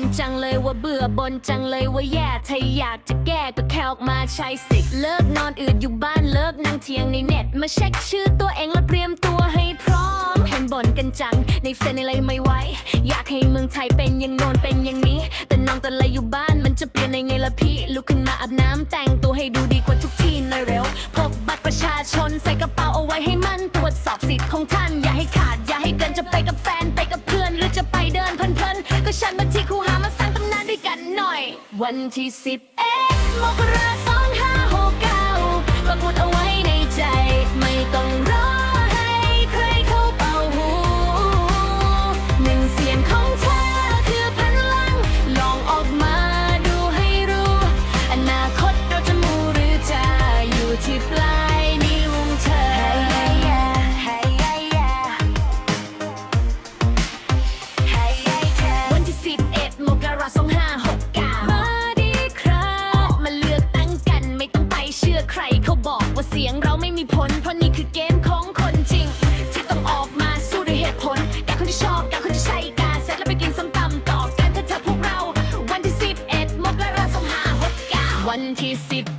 นจังเลยว่าเบื่อบนจังเลยว่าแย่ถ้าอยากจะแก้ก็แค่ออกมาใช้สิเลิกนอนอืดอยู่บ้านเลิกนั่งเทียงในเน็ต มาเช็คชื่อตัวเองแล้วเตรียมตัวให้พร้อมเห็นบ่นกันจัง ในเฟซในอะไรไม่ไหวอยากให้เมืองไทยเป็นอย่างโนนเป็นอย่างนี้ แต่น้องแต่ละอยู่บ้านมันจะเปลี่ยนในไงล่ะพี่ลุกขึ้นมาอาบน้ำแต่งตัวให้ดูดีกว่าทุกที่หน่อยเร็วพกบัตรประชาชนใส่กระเป๋า อาไว้ให้มันตรวจสอบสิทธิ์ของท่าน อย่าให้ขาด อย่าให้เกินจะไปกับแฟนไปกับเพื่อน หรือจะไปเดินเพลินๆก็ฉันมาที่คูหามาสร้างตำนานด้วยกันหน่อย วันที่สิบเอ็ดมกราคม ใครเขาบอกว่าเสียงเราไม่มีผล เพราะนี่คือเกมของคนจริง ที่ต้องออกมาสู้ด้วยเหตุผลกาคนที่ชอบกาคนที่ใช่กาเสร็จแล้วไปกินส้มตำต่อกันถ้าเธอพวกเรา วันที่สิบเอ็ดมกราสองห้าหกเก้าวันที่สิบ